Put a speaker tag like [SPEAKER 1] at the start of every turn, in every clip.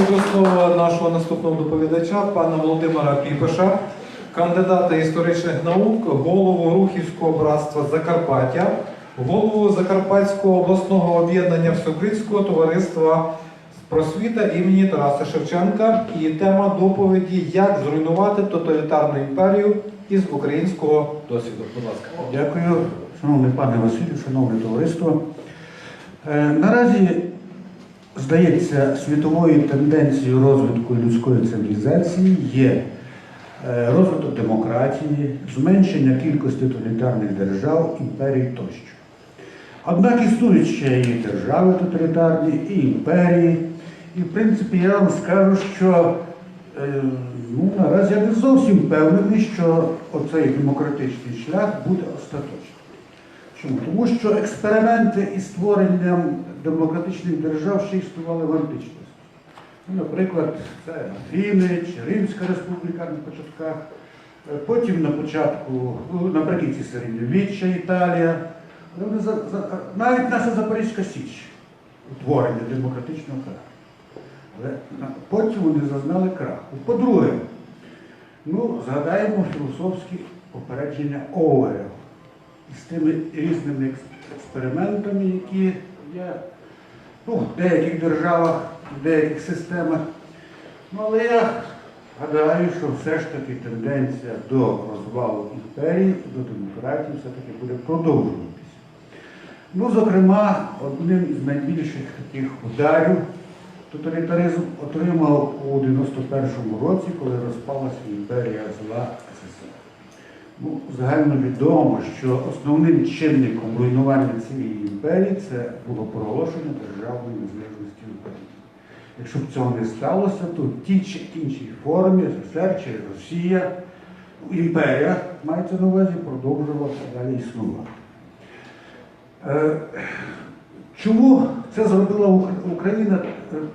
[SPEAKER 1] до слова нашого наступного доповідача, пана Володимира Піпеша, кандидата історичних наук, голову Рухівського братства Закарпаття, голову Закарпатського обласного об'єднання Всеукраїнського товариства просвіта імені Тараса Шевченка. І тема доповіді Як зруйнувати тоталітарну імперію із українського досвіду. Будь ласка.
[SPEAKER 2] Дякую, шановний пане Василю, шановне товариство. Е, Наразі, здається, світовою тенденцією розвитку людської цивілізації є е, розвиток демократії, зменшення кількості тоталітарних держав, імперій тощо. Однак існують ще і держави тоталітарні, і імперії. І, в принципі, я вам скажу, що е, ну, наразі я не зовсім впевнений, що оцей демократичний шлях буде остаточним. Чому? Тому що експерименти із створенням демократичних держав ще існували в античності. Ну, наприклад, це Афіни чи Римська республіка на початках, потім на початку, ну, наприкінці середньовіччя Італія. За- навіть наша Запорізька Січ утворення демократичного краху. Але потім вони зазнали краху. По-друге, ну, згадаємо філософські попередження Оуеля із тими різними експериментами, які є ну, в деяких державах, в деяких системах. Ну, але я гадаю, що все ж таки тенденція до розвалу імперії, до демократії все-таки буде продовжуватися. Ну, зокрема, одним із найбільших таких ударів тоталітаризм отримав у 91-му році, коли розпалася імперія зла СССР. Ну, загально відомо, що основним чинником руйнування цієї імперії це було проголошення державної незалежності України. Якщо б цього не сталося, то в тій чи іншій формі СССР чи Росія, імперія, мається на увазі, продовжувала далі існувати. Е, Чому це зробила Україна?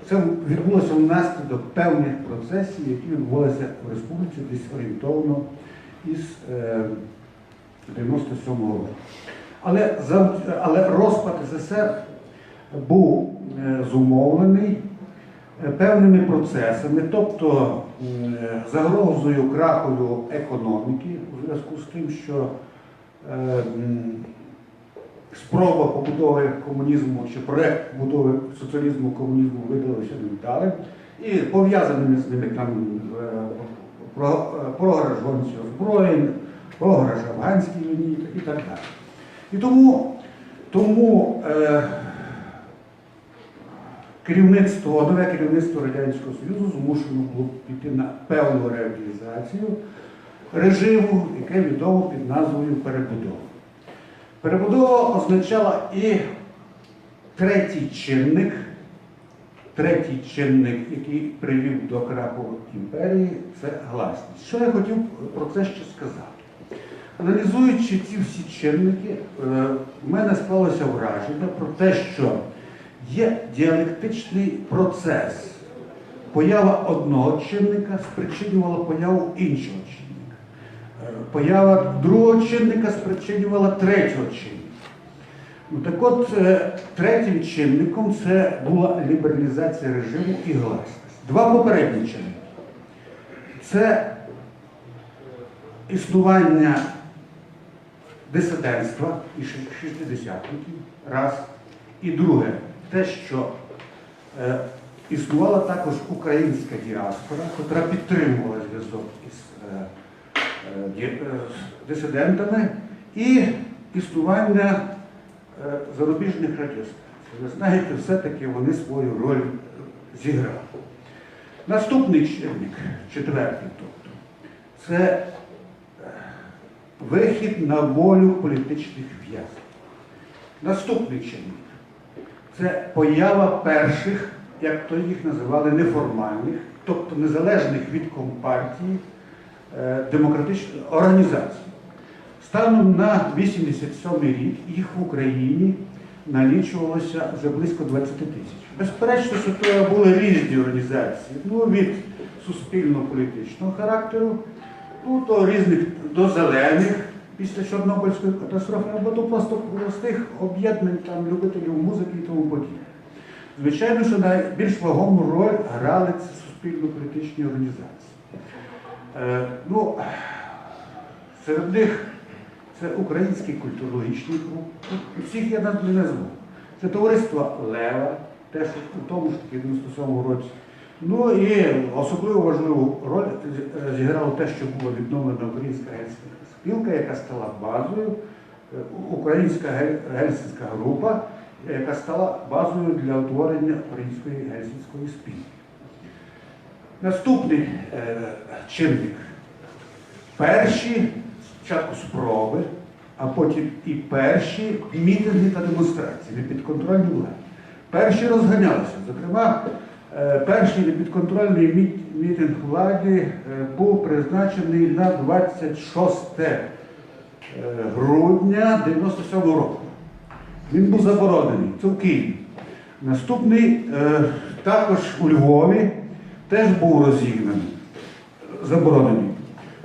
[SPEAKER 2] Це відбулося внаслідок певних процесів, які відбувалися в республіці десь орієнтовно із е, 97-го року. Але, але розпад СССР був е, зумовлений е, певними процесами, тобто е, загрозою крахою економіки у зв'язку з тим, що е, спроба побудови комунізму чи проект побудови соціалізму комунізму видалися невдалим і пов'язаними з ними там е, е, програш гончих озброєнь, програш афганській війні і так далі. І тому, тому е, керівництво, нове керівництво Радянського Союзу змушено було піти на певну реалізацію режиму, яке відомо під назвою перебудова. Перебудова означала і третій чинник, третій чинник, який привів до краху імперії, це гласність. Що я хотів про це ще сказати? Аналізуючи ці всі чинники, е, в мене склалося враження про те, що є діалектичний процес. Поява одного чинника спричинювала появу іншого чинника. Е, Поява другого чинника спричинювала третього чинника. Ну, так от, е, третім чинником це була лібералізація режиму і гласність. Два попередні чинники. Це існування дисидентства і шістдесятників, раз. І друге, те, що е, існувала також українська діаспора, яка підтримувала зв'язок із е, е, е, дисидентами, і існування зарубіжних радіостанцій. Ви знаєте, все-таки вони свою роль е, зіграли. Наступний чинник, четвертий, тобто, це е, вихід на волю політичних в'язнів. Наступний чинник це поява перших, як то їх називали, неформальних, тобто незалежних від компартії е, демократичних організацій. Станом на 87 рік їх в Україні налічувалося вже близько 20 тисяч. Безперечно, що це були різні організації, ну, від суспільно-політичного характеру, ну, до різних, до зелених після Чорнобильської катастрофи, або до простих об'єднань там, любителів музики і тому подібне. Звичайно, що найбільш вагому роль грали ці суспільно-політичні організації. Е, ну, серед них це український культурологічний клуб. Всіх я не назву. Це товариство Лева, теж у тому ж таки 97 році. Ну і особливо важливу роль зіграло те, що була відновлена українська гельсінська спілка, яка стала базою, е, українська гель- гельсінська група, яка стала базою для утворення української гельсінської спілки. Наступний е, чинник. Перші спочатку спроби, а потім і перші мітинги та демонстрації непідконтрольні влади. Перші розганялися. Зокрема, е, перший непідконтрольний мітинг влади е, був призначений на 26 е, грудня 97 року. Він був заборонений. Це в Києві. Наступний також у Львові теж був розігнаний, заборонений.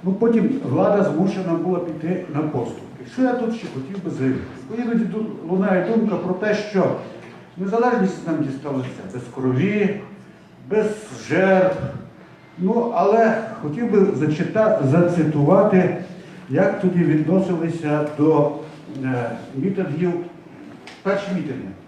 [SPEAKER 2] Ну, потім влада змушена була піти на поступки. Що я тут ще хотів би заявити? Іноді лунає думка про те, що незалежність нам дісталася без крові, без жертв. Ну, але хотів би зачита, зацитувати, як тоді відносилися до е, мітингів, перші мітинги. –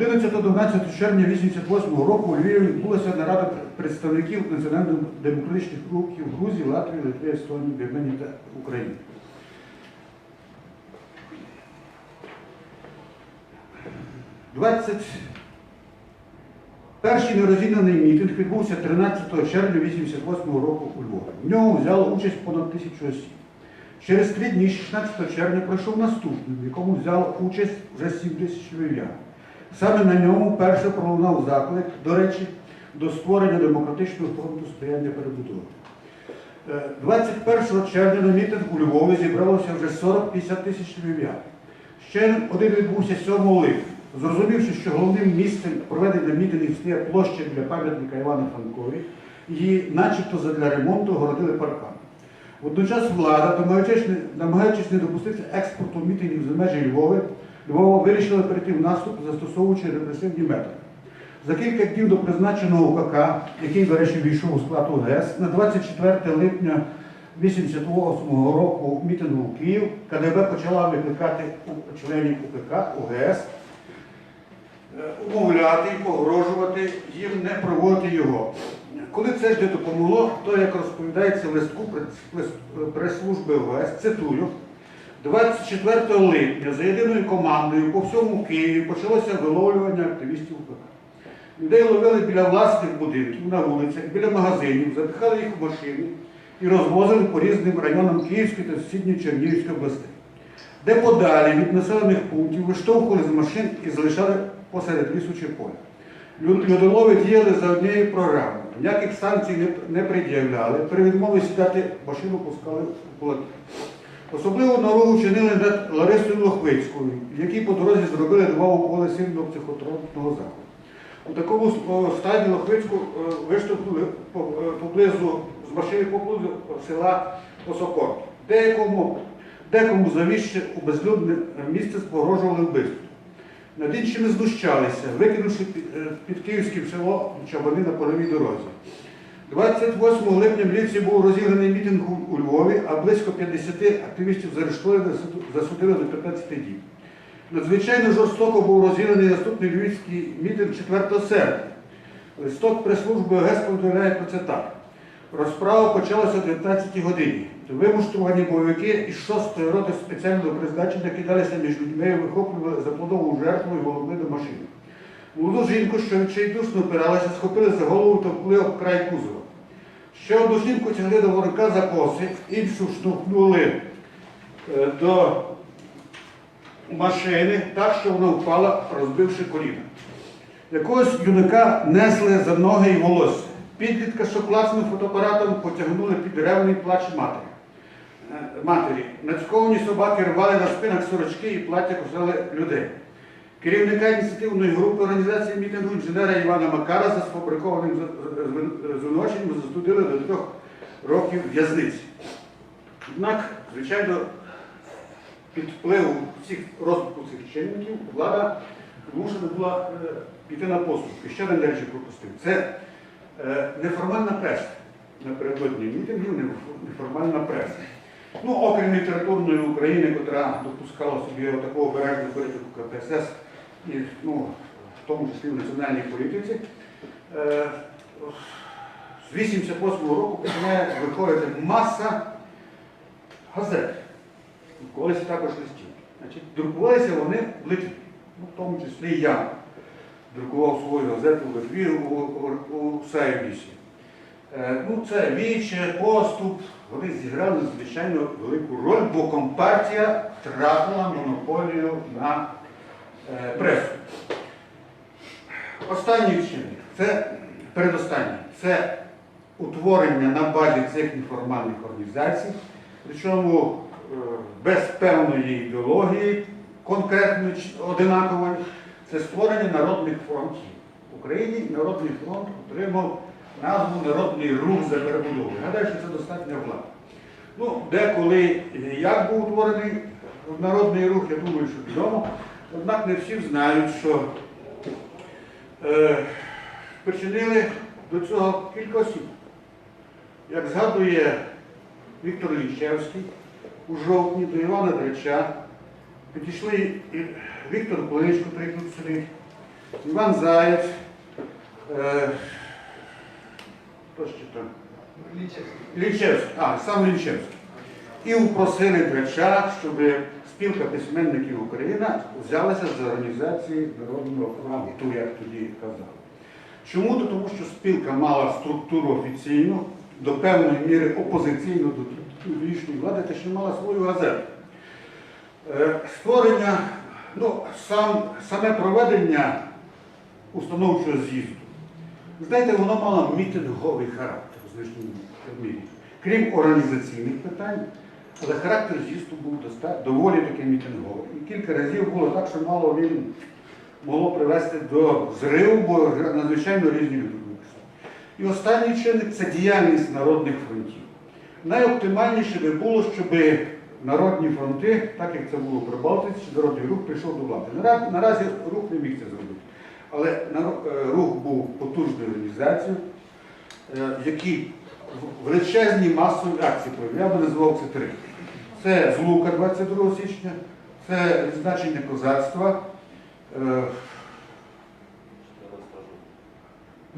[SPEAKER 2] 11-12 червня 88 року у Львові відбулася нарада представників національно-демократичних рухів Грузії, Латвії, Литви, Естонії, Вірменії та України. Двадцять Перший нерозігнаний мітинг відбувся 13 червня 88 року у Львові. В ньому взяло участь понад тисячу осіб. Через три дні, 16 червня, пройшов наступний, в якому взяло участь вже 7 тисяч львів'ян. Саме на ньому перше пролунав заклик, до речі, до створення демократичного фронту сприяння перебудови. Е, 21 червня на мітинг у Львові зібралося вже 40-50 тисяч львів'ян. Ще один відбувся 7 липня. Зрозумівши, що головним місцем проведення мітингів стає площа для пам'ятника Івана Франкові, її начебто задля ремонту городили паркан. Водночас влада, намагаючись не допустити експорту мітингів за межі Львови, Львова вирішила перейти в наступ, застосовуючи репресивні методи. За кілька днів до призначеного УКК, який, до речі, війшов у склад ОГС, на 24 липня 1988 року мітингу в Київ КДБ почала викликати членів УКК ОГС, е, умовляти і погрожувати їм не проводити його. Коли це ж не допомогло, то, як розповідається в листку прес- лист- прес-служби ОГС, цитую, 24 липня за єдиною командою по всьому Києві почалося виловлювання активістів УПК. Людей ловили біля власних будинків, на вулицях, біля магазинів, запихали їх в машини і розвозили по різним районам Київської та сусідньої Чернігівської областей, де подалі від населених пунктів виштовхували з машин і залишали посеред лісу чи поля. Лю- Людолови діяли за однією програмою. Ніяких санкцій не, не пред'являли. При відмові сідати машину пускали в кулаки. Особливо наругу чинили над Ларисою Лохвицькою, які по дорозі зробили два уколи сильного психотропного заходу. У такому стані Лохвицьку е, виштовхнули е, поблизу з машини поблизу села Осокор. Деякому, декому завіще у безлюдне місце погрожували вбивством. Над іншими знущалися, викинувши під, е, під Київським село чабани на польовій дорозі. 28 липня Лівці був розіграний мітинг у- Львові, а близько 50 активістів заарештували засудили до 15 діб. Надзвичайно жорстоко був розіграний наступний львівський мітинг 4 серпня. Листок прес-служби ОГЕС повідомляє про це так. Розправа почалася о 19 годині. Вимуштрувані бойовики із 6-ї роти спеціального призначення кидалися між людьми, вихоплювали заплодову жертву і волокли до машини. Молоду жінку, що відчайдушно опиралася, схопили за голову та вкли об край кузова. Ще одну жінку тягли до ворога за коси, іншу штовхнули е, до машини так, що вона впала, розбивши коліна. Якогось юнака несли за ноги і волосся. Підлітка, що класним фотоапаратом потягнули під ревний плач матері. Е, матері. Нацьковані собаки рвали на спинах сорочки і плаття кусали людей. Керівника ініціативної групи організації мітингу інженера Івана Макара за сфабрикованим звинуваченням засудили до трьох років в'язниці. Однак, звичайно, під впливом всіх розвитку цих чинників влада змушена була е, піти на поступки. Один речі пропустив. Це е, неформальна преса. Напередодні мітингів неформальна преса. Ну, окрім літературної України, яка допускала собі такого обережну політику КПСС і ну, в тому числі в національній політиці, е, з 88-го року починає виходити маса газет, колись також листів. Значить, друкувалися вони в Литві, ну, в тому числі я друкував свою газету в Литві у, у, у Сайбісі. Е, Ну, це віче, поступ, вони зіграли звичайно велику роль, бо компартія втратила монополію на пресу. Останній чинник, це передостанній, це утворення на базі цих неформальних організацій, причому е, без певної ідеології, конкретної чи одинакової, це створення народних фронтів. В Україні Народний фронт отримав назву Народний рух за перебудову. Гадаю, що це достатньо влада. Ну, деколи і як був утворений народний рух, я думаю, що відомо. Однак не всі знають, що е, причинили до цього кілька осіб. Як згадує Віктор Лічевський, у жовтні до Івана Дреча підійшли Віктор Кличко, тут сидить, Іван Заєць, е, хто ще там? Лічевський, а, сам Лічевський. І упросили Драча, щоб спілка письменників Україна взялася за організації Народного фронту, як тоді казали. Чому? То тому що спілка мала структуру офіційну, до певної міри опозиційну до тодішньої влади, та ще мала свою газету. Е, Створення, ну, сам, саме проведення установчого з'їзду. Знаєте, воно мало мітинговий характер в значному мірі. Крім організаційних питань, але характер з'їзду був доволі таки мітинговий. І кілька разів було так, що мало він могло привести до зриву, бо надзвичайно різні люди. І останній чинник це діяльність народних фронтів. Найоптимальніше би було, щоб народні фронти, так як це було при Балтиці, народний рух прийшов до влади. Нара- Наразі рух не міг це зробити. Але е, рух був потужною організацією, е, які в- величезні масові акції провів. Я би назвав це три. Це Злука 22 січня, це відзначення козацтва. е,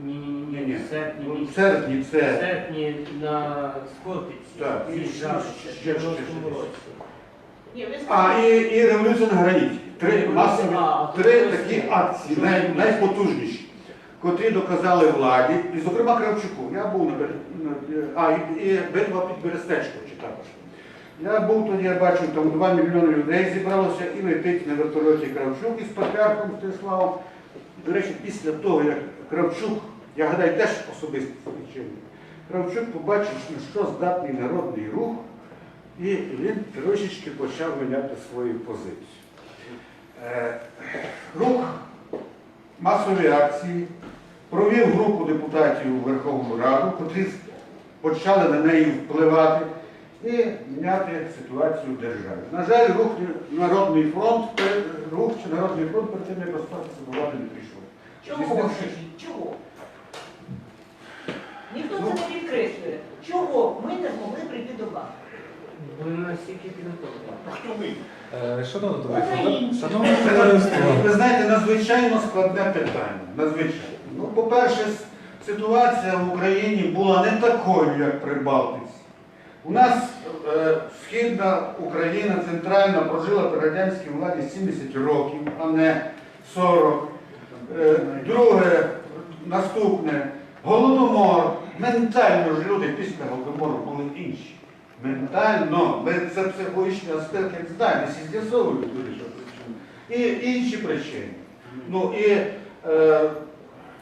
[SPEAKER 3] Ні, ні, ні,
[SPEAKER 2] Ні-ні.
[SPEAKER 3] в серпні
[SPEAKER 2] ну, В
[SPEAKER 3] місяці.
[SPEAKER 2] серпні
[SPEAKER 3] В
[SPEAKER 2] це
[SPEAKER 3] серпні на Скопіці
[SPEAKER 2] Так, і
[SPEAKER 3] з'їжджали
[SPEAKER 2] ще-
[SPEAKER 3] ще
[SPEAKER 2] ще-
[SPEAKER 3] в
[SPEAKER 2] ще-
[SPEAKER 3] 90-му
[SPEAKER 2] ще-
[SPEAKER 3] році.
[SPEAKER 4] Ні, ви
[SPEAKER 2] А, і, і революція на граніті. Три масові,
[SPEAKER 3] а,
[SPEAKER 2] три такі акції, най, найпотужніші, котрі доказали владі, і, зокрема, Кравчуку. Я був на, Бер- на- а, і, і битва під Берестечко чи також. Я був тоді, я бачив, там 2 мільйони людей зібралося і летить на вертольоті Кравчук із патріархом Стеславом. До речі, після того, як Кравчук, я гадаю, теж особисто причинник, Кравчук побачив, що здатний народний рух, і він трошечки почав міняти свою позицію. Е, Рух масові акції провів групу депутатів у Верховну Раду, котрі почали на неї впливати і міняти ситуацію в державі. На жаль, рух Народний фронт, рух чи Народний фронт перед тим, як розпатися до влади не прийшов.
[SPEAKER 4] чого чого? Ніхто це не підкреслює. Чого ми не змогли прийти до влади?
[SPEAKER 3] Бо настільки підготовлені.
[SPEAKER 4] Хто ми?
[SPEAKER 1] Е, Шановне товариство, шановне товариство,
[SPEAKER 2] ви знаєте, надзвичайно складне питання. Надзвичайно. Ну, по-перше, ситуація в Україні була не такою, як при Балтиці. У нас е, східна Україна центральна прожила при радянській владі 70 років, а не 40. Е, друге, наступне, голодомор. Ментально ж люди після голодомору були інші. Ментально, це психологічний аспект, як знаємо, всі з'ясовують люди, що причини. І інші причини. Ну і е,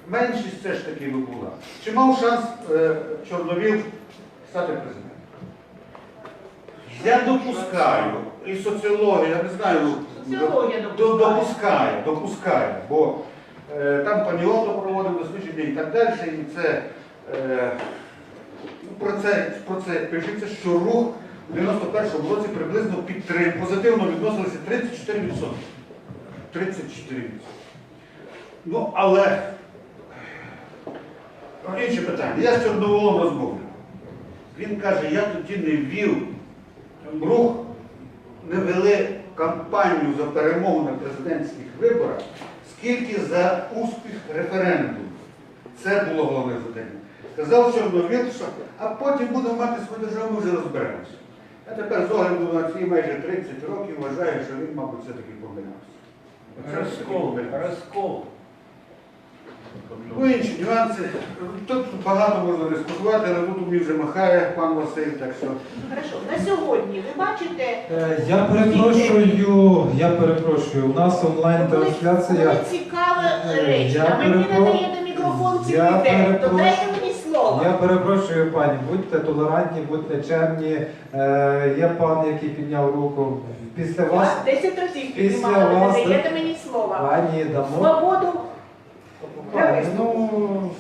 [SPEAKER 2] меншість все ж таки би була. Чи мав шанс е, Чорновіл стати президентом? Я допускаю, і соціологія, я не знаю,
[SPEAKER 4] Соціологія
[SPEAKER 2] до-
[SPEAKER 4] допускає.
[SPEAKER 2] допускає, бо е, там пані Ото проводив дослідження і так далі, і це, е, ну, про це, про це пишеться, що рух в 91-му році приблизно підтрим, позитивно відносилися 34%. 34%. Ну, але інше питання. Я з Чорноволом розмовляв. Він каже, я тоді не ввів рух, не вели кампанію за перемогу на президентських виборах, скільки за успіх референдуму. Це було головне завдання. Сказав Чорновіл, що а потім будемо мати свою державу, ми вже розберемося. Я тепер з огляду на ці майже 30 років вважаю, що він, мабуть, все-таки помилявся.
[SPEAKER 3] Розкол, розкол.
[SPEAKER 2] Ну, інші нюанси. Тут багато можна дискутувати, але тут мені вже махає пан Василь, так що.
[SPEAKER 4] Хорошо, на сьогодні ви бачите,
[SPEAKER 1] Е, Я перепрошую, я перепрошую, у нас онлайн-трансляція.
[SPEAKER 4] коли цікава
[SPEAKER 1] Е,
[SPEAKER 4] річ,
[SPEAKER 1] я
[SPEAKER 4] а мені не
[SPEAKER 1] перепро-
[SPEAKER 4] даєте мікрофон
[SPEAKER 1] Я
[SPEAKER 4] день, то
[SPEAKER 1] перепрошую.
[SPEAKER 4] дайте мені слово.
[SPEAKER 1] Я перепрошую, пані, будьте толерантні, будьте чемні. Е, є пан, який підняв руку. Після вас,
[SPEAKER 4] Вас 10 разів
[SPEAKER 1] після
[SPEAKER 4] піднімала, ви
[SPEAKER 1] вас-
[SPEAKER 4] не даєте мені слова.
[SPEAKER 1] пані, дамо.
[SPEAKER 4] Свободу,
[SPEAKER 1] Ну,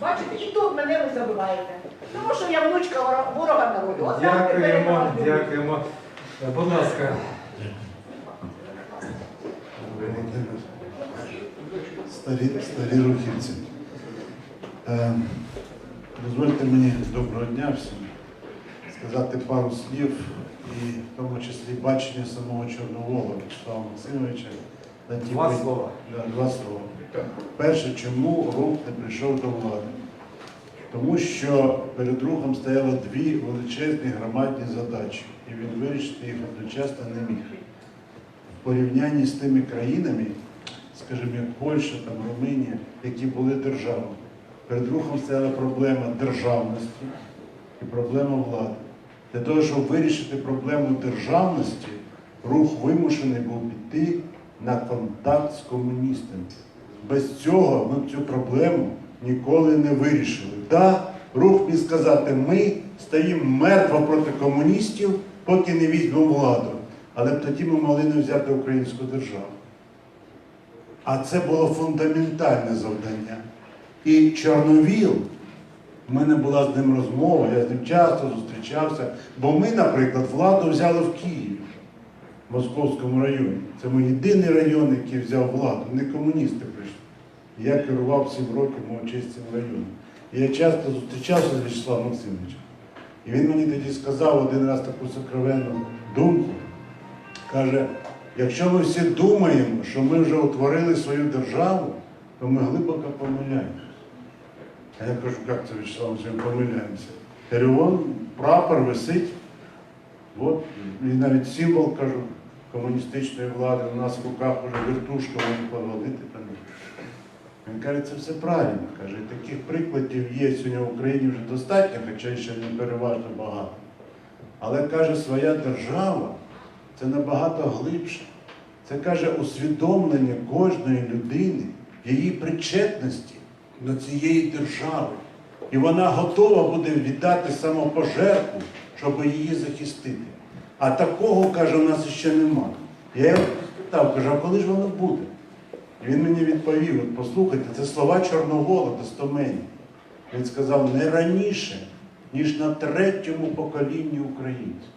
[SPEAKER 4] бачите, і тут мене ви забуваєте. Тому що я внучка вора- ворога народу. От так тепер я
[SPEAKER 1] дякуємо,
[SPEAKER 4] вас люблю.
[SPEAKER 1] дякуємо. Е, Будь ласка.
[SPEAKER 5] Старі, старі рухівці. Е, дозвольте мені доброго дня всім сказати пару слів і в тому числі бачення самого Чорнового Вячеслава Максимовича. на ті
[SPEAKER 1] Два слова.
[SPEAKER 5] Да, два слова. Перше, чому рух не прийшов до влади? Тому що перед рухом стояло дві величезні громадні задачі, і він вирішити їх одночасно не міг. В порівнянні з тими країнами, скажімо, як Польща, там, Румунія, які були державами, перед рухом стояла проблема державності і проблема влади. Для того, щоб вирішити проблему державності, рух вимушений був піти на контакт з комуністами. Без цього ми цю проблему ніколи не вирішили. Да, рух міг сказати, ми стоїмо мертво проти комуністів, поки не візьмемо владу. Але б тоді ми могли не взяти українську державу. А це було фундаментальне завдання. І Чорновіл, в мене була з ним розмова, я з ним часто зустрічався, бо ми, наприклад, владу взяли в Києві, в Московському районі. Це мій єдиний район, який взяв владу. Не комуністи. Я керував 7 років мого районом. І я часто зустрічався з В'ячеславом Максимовичем. І він мені тоді сказав один раз таку сокровенну думку. Каже, якщо ми всі думаємо, що ми вже утворили свою державу, то ми глибоко помиляємося. А я кажу, як це Вячеслав Максимович, помиляємося? Вон прапор висить, от, і навіть символ, кажу, комуністичної влади, у нас в руках вже вертушка, можна повалити там. Він каже, це все правильно. Каже, таких прикладів є сьогодні в Україні вже достатньо, хоча ще не переважно багато. Але каже, своя держава це набагато глибше. Це каже усвідомлення кожної людини, її причетності до цієї держави. І вона готова буде віддати самопожертву, щоб її захистити. А такого, каже, у нас ще нема. Я його спитав, кажу, а коли ж воно буде? І він мені відповів, от послухайте, це слова Чорновола достомені. Він сказав, не раніше, ніж на третьому поколінні українців.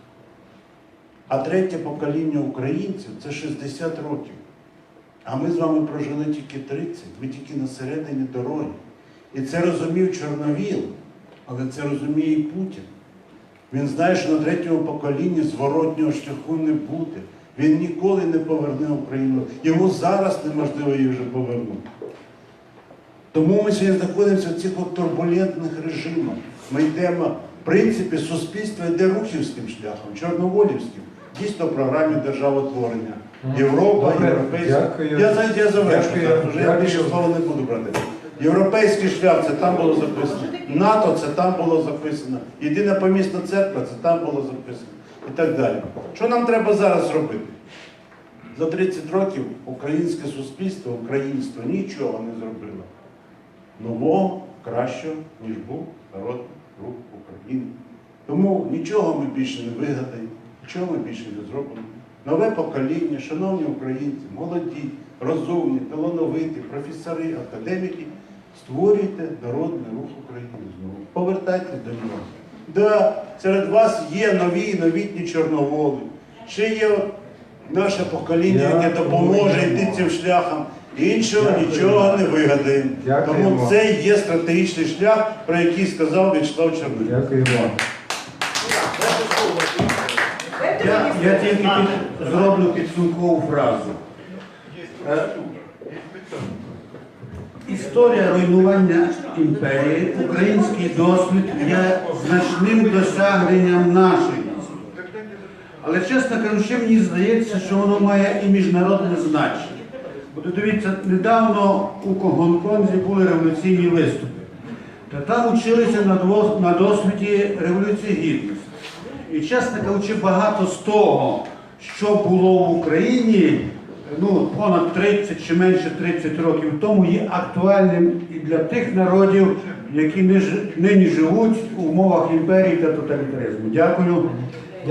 [SPEAKER 5] А третє покоління українців це 60 років. А ми з вами прожили тільки 30, ми тільки на середині дороги. І це розумів Чорновіл, але це розуміє і Путін. Він знає, що на третьому поколінні зворотнього шляху не буде. Він ніколи не поверне Україну. Йому зараз неможливо її вже повернути. Тому ми сьогодні знаходимося в цих от турбулентних режимах. Ми йдемо, в принципі, суспільство йде рухівським шляхом, чорноволівським, дійсно в програмі державотворення. Європа,
[SPEAKER 2] європейська. Я знаєте, я завершу.
[SPEAKER 1] Дякую,
[SPEAKER 2] Вже я більше слова не буду брати. Європейський шлях це там було записано. НАТО це там було записано. Єдина помісна церква це там було записано. І так далі. Що нам треба зараз робити? За 30 років українське суспільство, українство нічого не зробило. Нового, кращого, ніж був народний рух України. Тому нічого ми більше не вигадаємо, нічого ми більше не зробимо. Нове покоління, шановні українці, молоді, розумні, талановиті, професори, академіки, створюйте народний рух України знову. Повертайтесь до нього.
[SPEAKER 5] Да, серед вас є нові і новітні чорноволи. Ще є наше покоління, яке допоможе йти цим шляхом. Іншого
[SPEAKER 1] Дякую.
[SPEAKER 5] нічого не вигадаємо. Тому це є стратегічний шлях, про який сказав Вячеслав Чорний.
[SPEAKER 1] Дякую вам.
[SPEAKER 2] Я, я тільки під, зроблю підсумкову фразу. Історія руйнування імперії, український досвід є значним досягненням нашої. Але чесно кажучи, мені здається, що воно має і міжнародне значення. Бо дивіться, недавно у Гонконзі були революційні виступи. Та там училися на досвіді Революції Гідності. І, чесно кажучи, багато з того, що було в Україні, ну, понад 30 чи менше 30 років тому, є актуальним і для тих народів, які нині живуть у умовах імперії та тоталітаризму. Дякую.